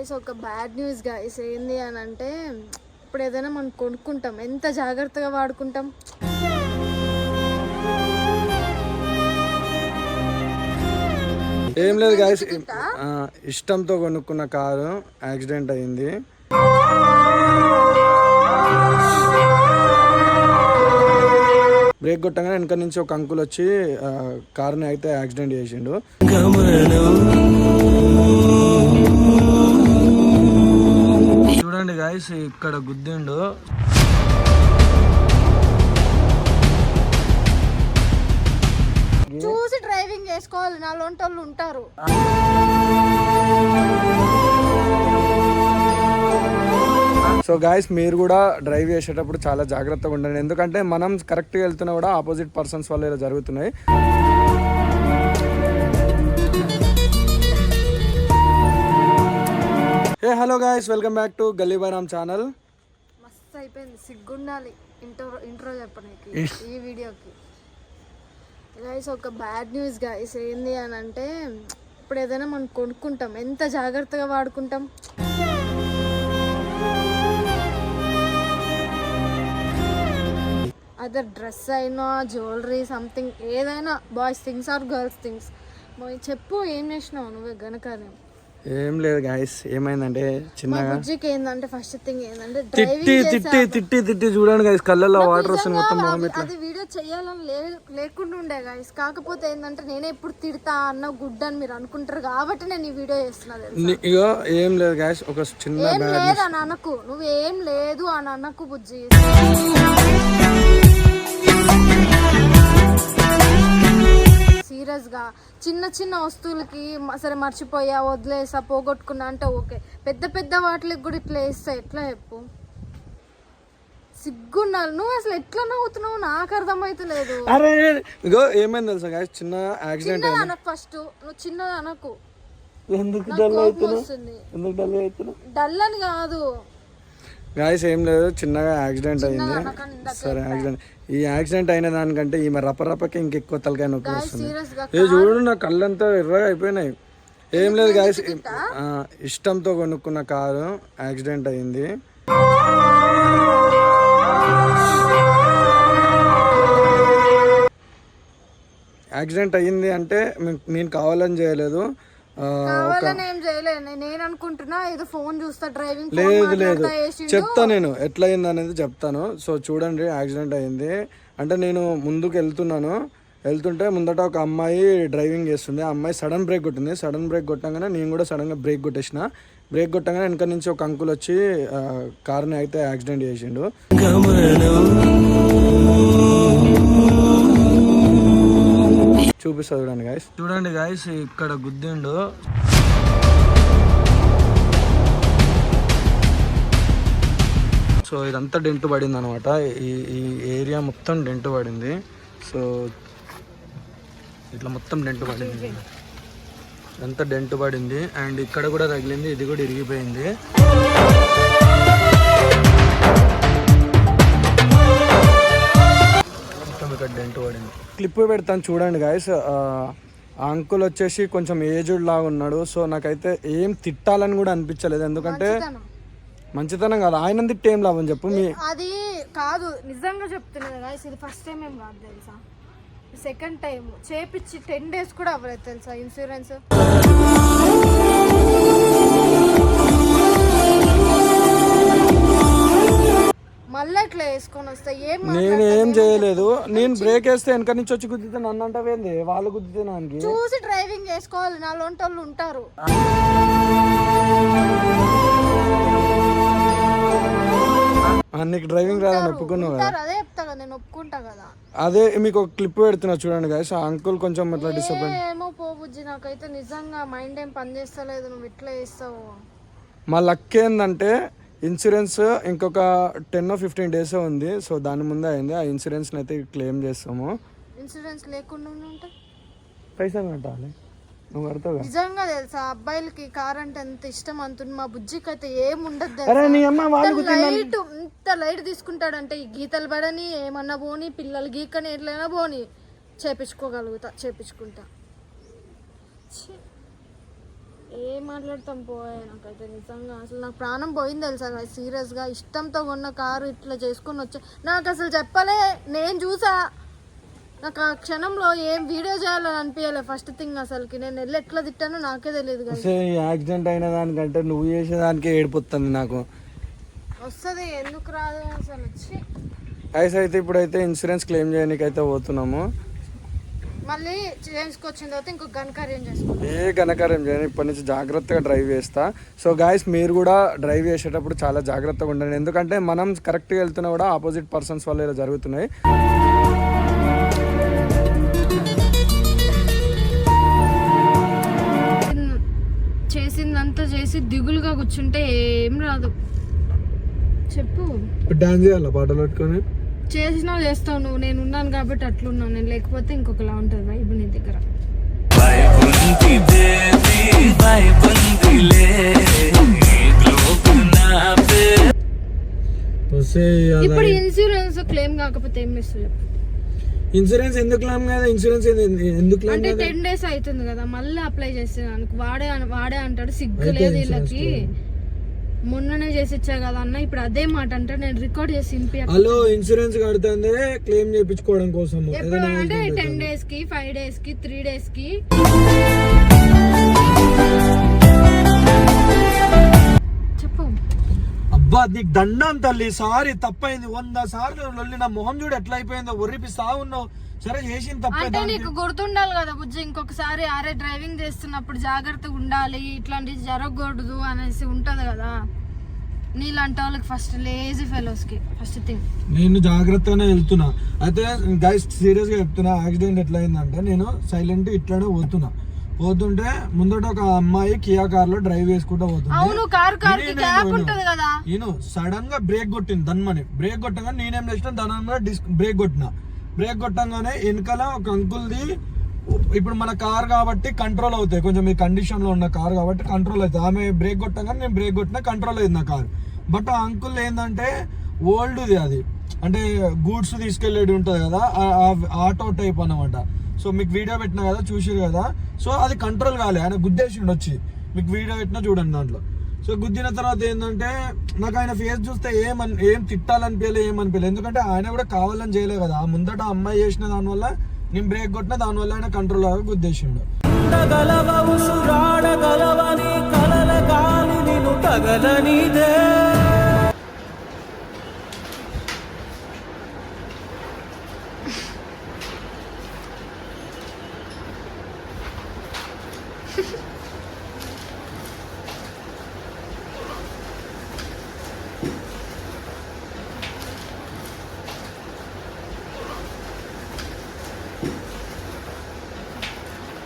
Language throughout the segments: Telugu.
గైస్ ఒక బ్యాడ్ న్యూస్ గైస్ ఏంది అని అంటే ఇప్పుడు ఏదైనా మనం కొనుక్కుంటాం. ఎంత జాగ్రత్తగా వాడుకుంటాం? ఏం లేదు గాయస్ ఇష్టంతో కొనుక్కున్న కారు యాక్సిడెంట్ అయింది. బ్రేక్ కొట్టగానే వెనక నుంచి ఒక అంకుల్ వచ్చి కారుని అయితే యాక్సిడెంట్ చేసిండు. చూడండి గాయస్ ఇక్కడ గుద్దిండు. చూసి డ్రైవింగ్ చేసుకోవాలి నా లోంటోళ్ళు ఉంటారు. సో గాయస్ మీరు కూడా డ్రైవ్ చేసేటప్పుడు చాలా జాగ్రత్తగా ఉండండి. ఎందుకంటే మనం కరెక్ట్గా వెళ్తున్నా కూడా ఆపోజిట్ పర్సన్స్ వల్ల ఇలా జరుగుతున్నాయి. ఏ hello guys welcome back to Galli Bairam channel మస్తు అయిపోయింది సిగ్గుండాలి ఇంట్రో ఇంట్రో చెప్పడానికి ఈ వీడియోకి. గైస్ ఒక బ్యాడ్ న్యూస్ గైస్ ఏంది అని అంటే ఇప్పుడు ఏదైనా మనం కొనుక్కుంటాం ఎంత జాగ్రత్తగా వాడుకుంటాం? అదర్ డ్రెస్ అయినా జ్యువెలరీ సంథింగ్ ఏదైనా boys things or girls things చెప్పు ఏం చేసినావు నువ్వు గనకనే ఏం లేదు గాయస్ ఏమైందంటే చిన్నగా ఏంటంటే ఫస్ట్ థింగ్ ఏంటంటే తిట్టి తిట్టి తిట్టి తిట్టి చూడండి గాయస్ కళ్ళల్లో వాటర్ వస్తుంది మొత్తం మొహం అది- ఇట్లా. అది వీడియో చేయాలని లేకుండా ఉండే గాయస్ కాకపోతే ఏంటంటే నేనే ఎప్పుడు తిడతా అన్న గుడ్ అని మీరు అనుకుంటారు కాబట్టి నేను ఈ వీడియో చేస్తున్నా ఇగో ఏం లేదు గాయస్ ఒక చిన్న ఏం లేదు అని అనకు. నువ్వేం లేదు అని అనకు బుజ్జి. సీరియస్గా చిన్న చిన్న వస్తువులకి సరే మర్చిపోయా వదిలేసా పోగొట్టుకున్నా అంటే ఓకే. పెద్ద పెద్ద వాటికి కూడా ఇట్లా వేస్తా ఎట్లా చెప్పు? సిగ్గున్నాను నువ్వు అసలు ఎట్లా నవ్వుతున్నావు? నాకు అర్థమైతలేదు. అరే ఇగో ఏమైంది తెలుసా గాయస్ చిన్న యాక్సిడెంట్ చిన్నది అనకు ఫస్ట్ నువ్వు చిన్నది అనకు. ఎందుకు నాకు డల్ కోపం అవుతున్నా వస్తుంది. ఎందుకు డల్ అవుతున్నా డల్ అని కాదు. గాయస్ ఏం లేదు చిన్నగా యాక్సిడెంట్ అయింది. సరే యాక్సిడెంట్ ఈ యాక్సిడెంట్ అయిన దానికంటే ఈమె రప్పరప్పకి ఇంకెక్కువ తలకాయ నొప్పి వస్తుంది. ఏ చూడు నా కళ్ళంతా ఎర్రగా అయిపోయినాయి. ఏం లేదు గాయస్ ఇష్టంతో కొనుక్కున్న కారు యాక్సిడెంట్ అయింది. యాక్సిడెంట్ అయ్యింది అంటే నేను కావాలని చేయలేదు. నేను నేను అనుకుంటున్నా ఏదో ఫోన్ చూస్తా డ్రైవింగ్ లేదు లేదు. చెప్తా నేను. ఎట్లా అయింది అనేది చెప్తాను. సో చూడండి యాక్సిడెంట్ అయింది. అంటే నేను ముందుకు వెళ్తున్నాను. వెళ్తుంటే ముందట ఒక అమ్మాయి డ్రైవింగ్ చేస్తుంది. ఆ అమ్మాయి సడన్ బ్రేక్ కొట్టింది. సడన్ బ్రేక్ కొట్టగానే నేను కూడా సడన్గా బ్రేక్ కొట్టేసిన. బ్రేక్ కొట్టగానే వెనక నుంచి ఒక అంకుల్ వచ్చి కార్ని అయితే యాక్సిడెంట్ చేసిండు. చూపిస్తా చూడండి గాయస్ చూడండి గాయస్ ఇక్కడ గుద్దిండు. సో ఇదంతా డెంట్ పడింది అనమాట ఈ ఈ ఏరియా మొత్తం డెంట్ పడింది. సో ఇట్లా మొత్తం డెంట్ పడింది. ఇదంతా డెంట్ పడింది. అండ్ ఇక్కడ కూడా తగిలింది ఇది కూడా ఇరిగిపోయింది. ఇక్కడ డెంట్ పడింది. క్లిప్ పెడతాను చూడండి గాయస్ ఆ అంకుల్ వచ్చేసి కొంచెం ఏజ్డ్ లాగా ఉన్నాడు. సో నాకైతే ఏం తిట్టాలని కూడా అనిపించలేదు. ఎందుకంటే మంచితనం. కాదు. ఆయన తిట్టి ఏం లాభం చెప్పు. మీ అది కాదు నిజంగా చెప్తున్నది guys. ఇది ఫస్ట్ టైం ఏం కాదు తెలుసా? సెకండ్ టైం చేపించి టెన్ డేస్ కూడా అవ్వలేదు తెలుసా? ఇన్సూరెన్స్ వేసుకొని వస్తా ఏం నేను ఏం చేయలేదు. నేను బ్రేక్ వేస్తే వెనక నుంచి వచ్చి గుద్దితే నన్ను అంటావేంది వాళ్ళు గుద్దితే నాకి చూసి డ్రైవింగ్ చేసుకోవాలి. నా లోంటోళ్ళు ఉంటారు. నీకు డ్రైవింగ్ రాదని ఒప్పుకున్నావు కదా. అదే చెప్తా కదా నేను ఒప్పుకుంటా కదా. అదే మీకు ఒక క్లిప్ పెడుతున్నా చూడండి గాయస్ ఆ అంకుల్ కొంచెం ఇట్లా డిసప్పాయింట్ ఏమో పోబుజ్జి నాకైతే నిజంగా మైండ్ ఏం పని చేస్తలేదు. నువ్వు ఇట్లా చేస్తావు. మా లక్ ఏంటంటే ఇన్సూరెన్స్ ఇంకొక టెన్ ఫిఫ్టీన్ డేస్ ఉంది. సో దాని ముందే అయింది. ఆ ఇన్సూరెన్స్ని అయితే క్లెయిమ్ చేస్తాము. ఇన్సూరెన్స్ లేకుండా ఉంటే? పైసలు కట్టాలి. నువ్వు కడతావు కదా. నిజంగా తెలుసా? అబ్బాయిలకి కార్ అంటే ఎంత ఇష్టం అంటుంది. మా బుజ్జికి అయితే ఏం ఉండదు అరే నీ అమ్మ వాళ్ళు లైట్ ఇంత లైట్ తీసుకుంటాడంటే ఈ గీతలు పడని ఏమన్నా పోని పిల్లలు గీకని ఎట్లయినా పోని. చేపించుకోగలుగుతా చేపించుకుంటా. ఏం మాట్లాడతాం పోయే నాకైతే నిజంగా అసలు నాకు ప్రాణం పోయింది తెలుసా సీరియస్గా. ఇష్టంతో కొన్న కారు ఇట్లా చేసుకొని వచ్చా. నాకు అసలు చెప్పలే నేను చూసా. నాకు ఆ క్షణంలో ఏం వీడియో చేయాలని అనిపించలే ఫస్ట్ థింగ్ అసలుకి. నేను వెళ్ళి ఎట్లా తిట్టానో నాకే తెలియదు యాక్సిడెంట్ అయిన దానికంటే నువ్వు చేసేదానికే ఏడిపోతుంది నాకు. వస్తుంది ఎందుకు రాదు అసలు? వచ్చి అయితే ఇప్పుడైతే ఇన్సూరెన్స్ క్లెయిమ్ చేయడానికి అయితే పోతున్నాము. మళ్ళీ చేసుకొచ్చిన తర్వాత ఇంకొక గణకార్యం చేసుకో ఏ ఘనకార్యం చేయను ఇప్పటి నుంచి జాగ్రత్తగా డ్రైవ్ చేస్తా. సో గాయస్ మీరు కూడా డ్రైవ్ చేసేటప్పుడు చాలా జాగ్రత్తగా ఉండండి. ఎందుకంటే మనం కరెక్ట్గా వెళ్తున్నా కూడా ఆపోజిట్ పర్సన్స్ వల్ల ఇలా జరుగుతున్నాయి. చేసిందంతా చేసి దిగులుగా కూర్చుంటే ఏం రాదు. చెప్పు. డాన్స్ చేయాలా? పాటలు పెట్టుకొని? చేసినా చేస్తావు నువ్వు. నేను ఉన్నాను కాబట్టి అట్లున్నాను. నేను లేకపోతే ఇంకొకలా ఉంటుంది వైబ్ నీ దగ్గర. ఇప్పుడు ఇన్సూరెన్స్ క్లెయిమ్ కాకపోతే ఏం చెప్పు. ఇన్సూరెన్స్ ఎందుకు లామ్ కదా? ఇన్సూరెన్స్ ఎందుకు లామ్ అంటే టెన్ డేస్ అవుతుంది కదా. మళ్ళీ అప్లై చేసేదానికి వాడే వాడే అంటాడు. సిగ్గు లేదు వీళ్ళకి. మొన్ననే చేసి ఇచ్చా కదా అన్న. ఇప్పుడు అదే మాట అంటే నేను రికార్డ్ చేసి హలో ఇన్సూరెన్స్ కడుతుంది క్లెయిమ్ చేయించుకోవడం కోసం. ఎప్పుడు అంటే టెన్ డేస్కి ఫైవ్ డేస్కి త్రీ డేస్కి. చెప్పు. అబ్బా నీకు దండం తల్లి. సారీ తప్పైంది. వంద సార్లు లొల్లి నా మొహం చూడు ఎట్లా అయిపోయిందో. ఒర్రిపిస్తా ఉన్నావు. సరే చేసింది తప్పే అంటే నీకు గుర్తుండాలి కదా బుజ్జి ఇంకొకసారి అరే డ్రైవింగ్ చేస్తున్నప్పుడు జాగ్రత్తగా ఉండాలి ఇట్లాంటివి జరగకూడదు అనేసి ఉంటది కదా. నీలాంటి వాళ్ళకి ఫస్ట్ లేజీ ఫెలోస్కి ఫస్ట్ థింగ్ నేను జాగ్రత్తగానే వెళ్తున్నా. అయితే గైస్ సీరియస్గా చెప్తున్నా యాక్సిడెంట్ ఎట్లా అయిందంటే నేను సైలెంట్ ఇట్లానే పోతున్నా. పోతుంటే ముందట ఒక అమ్మాయి కియా కార్లో డ్రైవ్ చేసుకుంటూ పోతుంది. అవును కార్ కార్కి నేనే గ్యాప్ పోయినా. ఉంటది కదా. నేను సడన్గా బ్రేక్ కొట్టింది దన్మని బ్రేక్ కొట్టగానే నేనేం చేసిన దాని డిస్క్ బ్రేక్ కొట్టిన. బ్రేక్ కొట్టంగానే వెనకాల ఒక అంకుల్ది ఇప్పుడు మన కార్ కాబట్టి కంట్రోల్ అవుతాయి. కొంచెం ఈ కండిషన్లో ఉన్న కార్ కాబట్టి కంట్రోల్ అవుతుంది ఆమె బ్రేక్ కొట్టంగానే నేను బ్రేక్ కొట్టినా కంట్రోల్ అయింది నా కార్. బట్ ఆ అంకుల్ ఏంటంటే ఓల్డ్ది అది. అంటే గూడ్స్ తీసుకెళ్ళేది ఉంటుంది కదా ఆటో టైప్ అనమాట సో మీకు వీడియో పెట్టినా కదా చూసారు కదా. సో అది కంట్రోల్ కాలే. ఆయన గుద్దేసిండు వచ్చి మీకు వీడియో పెట్టినా చూడండి దాంట్లో. సో గుద్దిన తర్వాత ఏంటంటే నాకు ఆయన ఫేస్ చూస్తే ఏం ఏం తిట్టాలనిపించలే ఏమనిపించలేదు ఎందుకంటే ఆయన కూడా కావాలని చేయలేదు కదా. ఆ ముందట అమ్మాయి చేసిన దానివల్ల నేను బ్రేక్ కొట్టిన దానివల్ల ఆయన కంట్రోల్ అవ్వ గుద్దేసిండు. Thank you.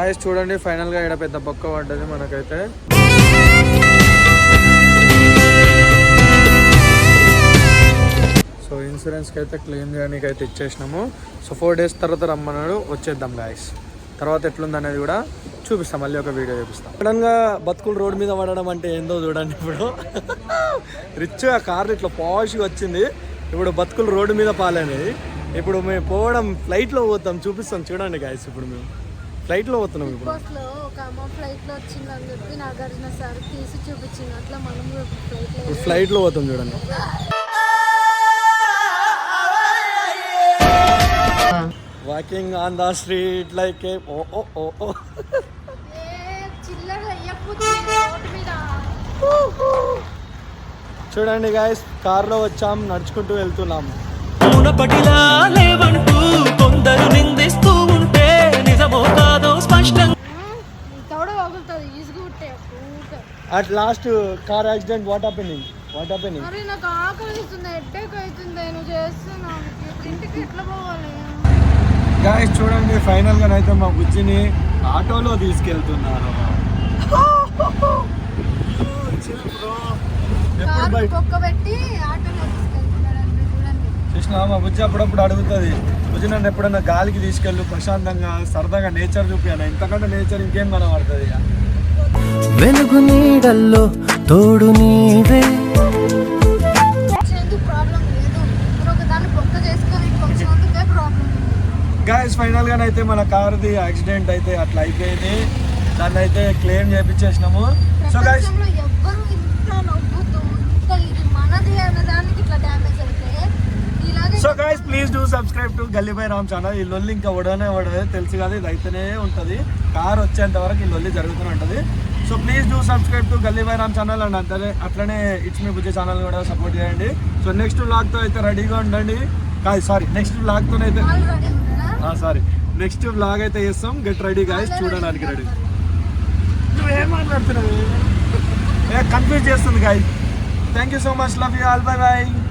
గాయస్ చూడండి ఫైనల్గా ఇక్కడ పెద్ద బొక్క పడ్డది మనకైతే. సో ఇన్సూరెన్స్కి అయితే క్లెయిమ్ చేయడానికి అయితే ఇచ్చేసినాము. సో ఫోర్ డేస్ తర్వాత రమ్మన్నాడు వచ్చేద్దాం గాయస్ తర్వాత ఎట్లుంది అనేది కూడా చూపిస్తాం మళ్ళీ ఒక వీడియో చూపిస్తాం. సడన్గా బతుకులు రోడ్ మీద పడడం అంటే ఏందో చూడండి ఇప్పుడు. రిచ్ ఆ కార్లు ఇట్లా పాష్గా వచ్చింది. ఇప్పుడు బతుకులు రోడ్డు మీద పాలనేది ఇప్పుడు మేము పోవడం ఫ్లైట్లో పోతాం చూపిస్తాం చూడండి గాయస్ ఇప్పుడు మేము. ఫ్లైట్లో పోతున్నాం ఇప్పుడు? బస్లో ఒక అమ్మ ఫ్లైట్లో వచ్చిందని చెప్పి నాగార్జున సార్ తీసి చూపించింది. అట్లా మనం కూడా ఫ్లైట్లో ఇప్పుడు ఫ్లైట్లో పోతాం చూడండి. Walking on the street like a oh oh oh oh. ఏ చిల్లర రోడ్డు మీద. చూడండి గాయస్ కార్లో వచ్చాం నడుచుకుంటూ వెళ్తున్నాం. మునపటిలా లేవంటూ కొందరు నిందిస్తూ at last car accident what happening what happening అరే నాకు ఆకలి ఇస్తుంది హెడ్ఏక్ అవుతుంది చేస్తున్నావు ఇప్పుడు ఇంటికి ఎట్లా పోవాలి? గాయస్ చూడండి ఫైనల్గా అయితే మా బుజ్జిని ఆటోలో తీసుకెళ్తున్నారు. చూసినా మా బుజ్జి అప్పుడప్పుడు అడుగుతుంది. నన్ను ఎప్పుడైనా గాలికి తీసుకెళ్ళు ప్రశాంతంగా సరదాగా నేచర్ చూపియాలి ఇంతకంటే నేచర్ ఇంకేం కనబడుతుంది ఇక. వెలుగు నీడల్లో తోడు నీవే. ప్రాబ్లం గాయస్ ఫైనల్గా అయితే మన కార్ది యాక్సిడెంట్ అయితే అట్లా అయిపోయింది. దాన్ని అయితే క్లెయిమ్ చేయించేసినాము సో ఎవ్వరు ఇంత నవ్వుతూ ఇంత ఇది మనది అనే దానికి ఇట్లా డ్యామేజ్ ఇలాగే so guys please do subscribe to Gallibai Ram channel ఈ లొల్లి ఇంకా వడనే వడదే తెలుసు కదా ఇది అయితేనే ఉంటుంది. కార్ వచ్చేంత వరకు ఈ లొల్లి జరుగుతూనే ఉంటుంది. So please do subscribe to Gallibai Ram channel and అంతే అట్లనే ఇట్స్ మీ బుజ్జి ఛానల్ కూడా సపోర్ట్ చేయండి. సో నెక్స్ట్ వ్లాగ్తో అయితే రెడీగా ఉండండి. కాదు సారీ నెక్స్ట్ వ్లాగ్తో అయితే సారీ నెక్స్ట్ వ్లాగ్ అయితే చేస్తాం. గెట్ రెడీ గాయస్ చూడడానికి రెడీ నువ్వేం మాట్లాడుతున్నావు? కన్ఫ్యూజ్ చేస్తుంది guys thank you so much love you all bye bye